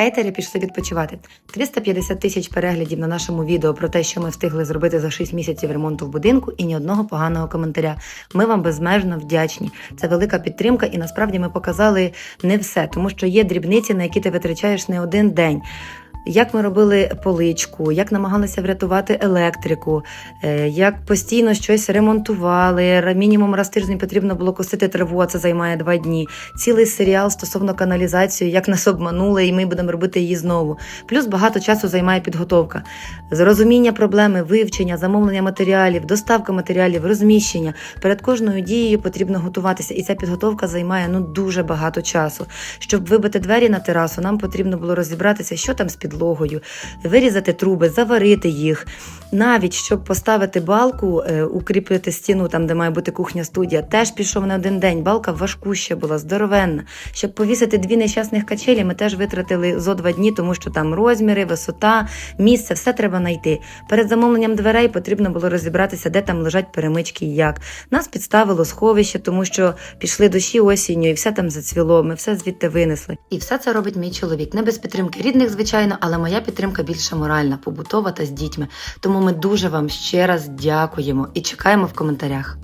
Ейтери пішли відпочивати. 350 тисяч переглядів на нашому відео про те, що ми встигли зробити за 6 місяців ремонту в будинку, і ні одного поганого коментаря. Ми вам безмежно вдячні. Це велика підтримка, і насправді ми показали не все, тому що є дрібниці, на які ти витрачаєш не один день. Як ми робили поличку, як намагалися врятувати електрику, е, як постійно щось ремонтували. Мінімум раз тиждень потрібно було косити траву, а це займає два дні. Цілий серіал стосовно каналізації, як нас обманули, і ми будемо робити її знову. Плюс багато часу займає підготовка, зрозуміння проблеми, вивчення, замовлення матеріалів, доставка матеріалів, розміщення. Перед кожною дією потрібно готуватися, і ця підготовка займає ну дуже багато часу. Щоб вибити двері на терасу, нам потрібно було розібратися, що там з підлогою, вирізати труби, заварити їх. Навіть щоб поставити балку, е, укріпити стіну там, де має бути кухня студія, теж пішов не один день. Балка важкуща була, здоровенна. Щоб повісити дві нещасних качелі, ми теж витратили зо два дні, тому що там розміри, висота, місце, все треба знайти. Перед замовленням дверей потрібно було розібратися, де там лежать перемички і як. Нас підставило сховище, тому що пішли дощі осінню, і все там зацвіло. Ми все звідти винесли. І все це робить мій чоловік. Не без підтримки рідних, звичайно, але моя підтримка більше моральна, побутова та з дітьми. Тому ми дуже вам ще раз дякуємо і чекаємо в коментарях.